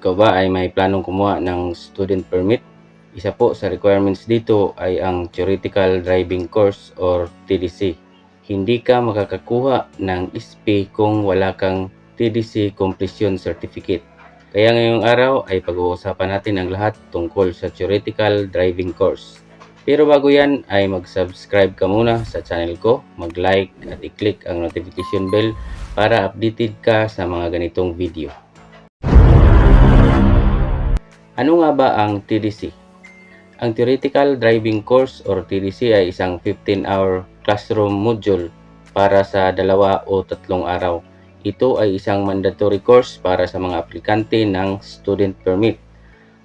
Ikaw ba ay may planong kumuha ng student permit? Isa po sa requirements dito ay ang Theoretical Driving Course or TDC. Hindi ka makakakuha ng ISP kung wala kang TDC Completion Certificate. Kaya ngayong araw ay pag-uusapan natin ang lahat tungkol sa Theoretical Driving Course. Pero bago yan ay mag-subscribe ka muna sa channel ko, mag-like at i-click ang notification bell para updated ka sa mga ganitong video. Ano nga ba ang TDC? Ang Theoretical Driving Course or TDC ay isang 15-hour classroom module para sa dalawa o tatlong araw. Ito ay isang mandatory course para sa mga aplikante ng student permit.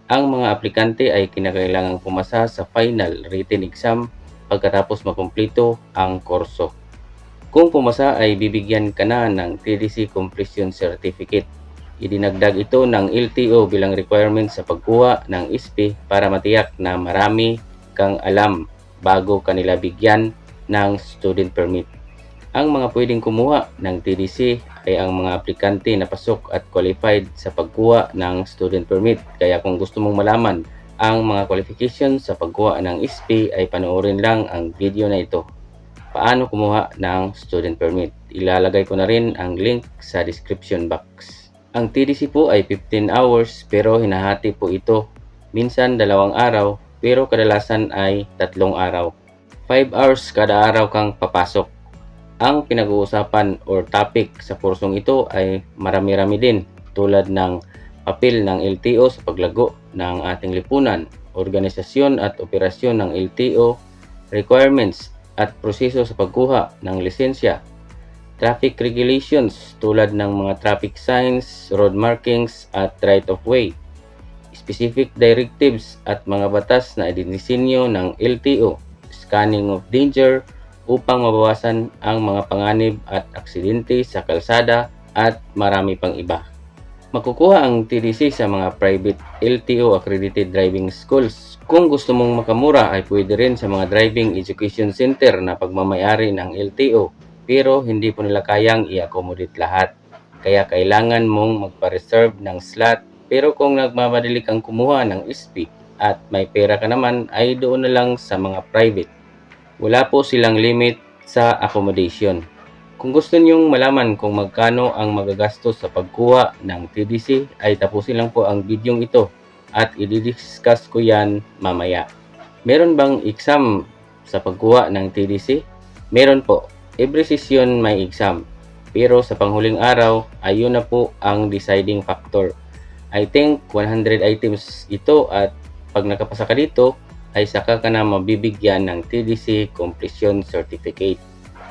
Ang mga aplikante ay kinakailangang pumasa sa final written exam pagkatapos makumpleto ang kurso. Kung pumasa ay bibigyan ka na ng TDC Completion Certificate Idinagdag ito ng LTO bilang requirement sa pagkuha ng ISP para matiyak na marami kang alam bago kanila bigyan ng student permit. Ang mga pwedeng kumuha ng TDC ay ang mga aplikante na pasok at qualified sa pagkuha ng student permit. Kaya kung gusto mong malaman ang mga qualifications sa pagkuha ng ISP ay panoorin lang ang video na ito. Paano kumuha ng student permit? Ilalagay ko na rin ang link sa description box. Ang TDC po ay 15 hours pero hinahati po ito minsan dalawang araw pero kadalasan ay tatlong araw. 5 hours kada araw kang papasok. Ang pinag-uusapan or topic sa kursong ito ay marami-rami din tulad ng papel ng LTO sa paglago ng ating lipunan, organisasyon at operasyon ng LTO, requirements at proseso sa pagkuha ng lisensya, traffic regulations tulad ng mga traffic signs, road markings at right of way, specific directives at mga batas na idinisenyo ng LTO, scanning of danger upang mabawasan ang mga panganib at aksidente sa kalsada at marami pang iba. Makukuha ang TDC sa mga private LTO accredited driving schools. Kung gusto mong makamura ay pwede rin sa mga driving education center na pagmamayari ng LTO pero hindi po nila kayang i-accommodate lahat. Kaya kailangan mong magpa-reserve ng slot. Pero kung nagmamadali kang kumuha ng SP at may pera ka naman ay doon na lang sa mga private. Wala po silang limit sa accommodation. Kung gusto niyong malaman kung magkano ang magagastos sa pagkuha ng TDC ay tapusin lang po ang bidyong ito at i-discuss ko yan mamaya. Meron bang exam sa pagkuha ng TDC? Meron po every session may exam. Pero sa panghuling araw, ayun na po ang deciding factor. I think 100 items ito at pag nakapasa ka dito, ay saka ka na mabibigyan ng TDC Completion Certificate.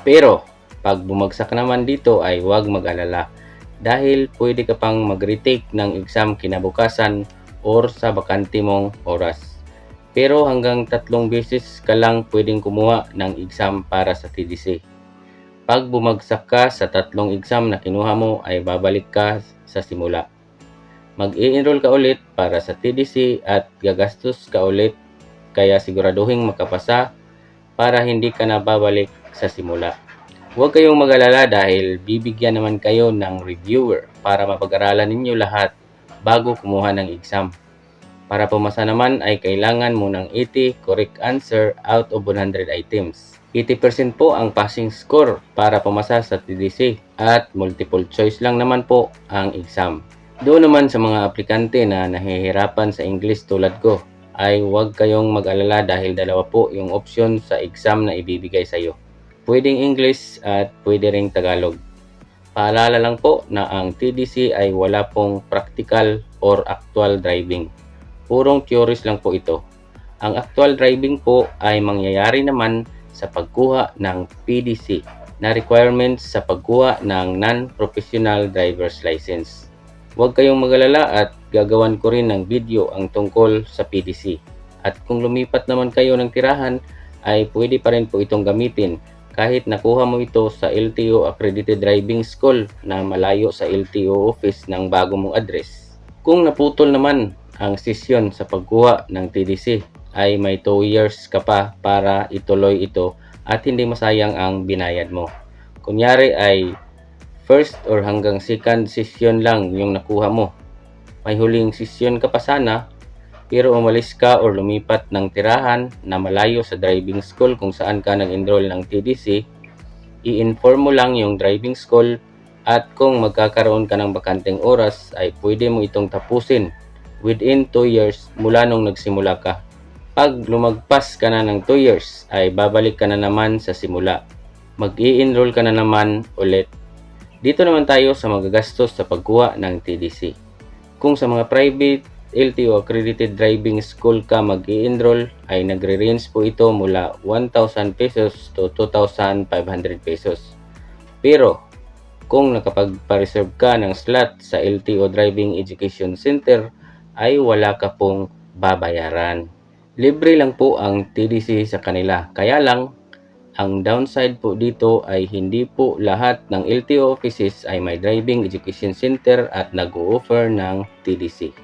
Pero, pag bumagsak naman dito ay huwag mag-alala dahil pwede ka pang mag-retake ng exam kinabukasan or sa bakante mong oras. Pero hanggang tatlong beses ka lang pwedeng kumuha ng exam para sa TDC. Pag bumagsak ka sa tatlong exam na kinuha mo ay babalik ka sa simula. Mag-i-enroll ka ulit para sa TDC at gagastos ka ulit kaya siguraduhin makapasa para hindi ka na babalik sa simula. Huwag kayong mag-alala dahil bibigyan naman kayo ng reviewer para mapag-aralan ninyo lahat bago kumuha ng exam. Para pumasa naman ay kailangan mo ng 80 correct answer out of 100 items. 80% po ang passing score para pumasa sa TDC at multiple choice lang naman po ang exam. Doon naman sa mga aplikante na nahihirapan sa English tulad ko ay huwag kayong mag-alala dahil dalawa po yung option sa exam na ibibigay sa iyo. Pwedeng English at pwede ring Tagalog. Paalala lang po na ang TDC ay wala pong practical or actual driving. Purong theories lang po ito. Ang actual driving po ay mangyayari naman sa pagkuha ng PDC na requirements sa pagkuha ng non-professional driver's license. Huwag kayong magalala at gagawan ko rin ng video ang tungkol sa PDC. At kung lumipat naman kayo ng tirahan, ay pwede pa rin po itong gamitin kahit nakuha mo ito sa LTO Accredited Driving School na malayo sa LTO office ng bago mong address. Kung naputol naman ang sesyon sa pagkuha ng TDC, ay may 2 years ka pa para ituloy ito at hindi masayang ang binayad mo. Kunyari ay first or hanggang second session lang yung nakuha mo. may huling sesyon ka pa sana, pero umalis ka or lumipat ng tirahan na malayo sa driving school kung saan ka nag-enroll ng TDC, i-inform mo lang yung driving school at kung magkakaroon ka ng bakanteng oras ay pwede mo itong tapusin within 2 years mula nung nagsimula ka. Pag lumagpas ka na ng 2 years ay babalik ka na naman sa simula. Mag-i-enroll ka na naman ulit. Dito naman tayo sa magagastos sa pagkuha ng TDC. Kung sa mga private LTO accredited driving school ka mag-i-enroll ay nagre-range po ito mula 1,000 pesos to 2,500 pesos. Pero kung nakapagpa-reserve ka ng slot sa LTO Driving Education Center ay wala ka pong babayaran. Libre lang po ang TDC sa kanila. Kaya lang, ang downside po dito ay hindi po lahat ng LTO offices ay may Driving Education Center at nag-o-offer ng TDC.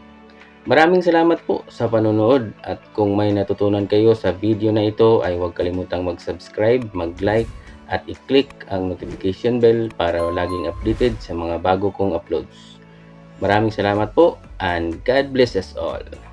Maraming salamat po sa panonood at kung may natutunan kayo sa video na ito ay huwag kalimutang mag-subscribe, mag-like at i-click ang notification bell para laging updated sa mga bago kong uploads. Maraming salamat po and God bless us all.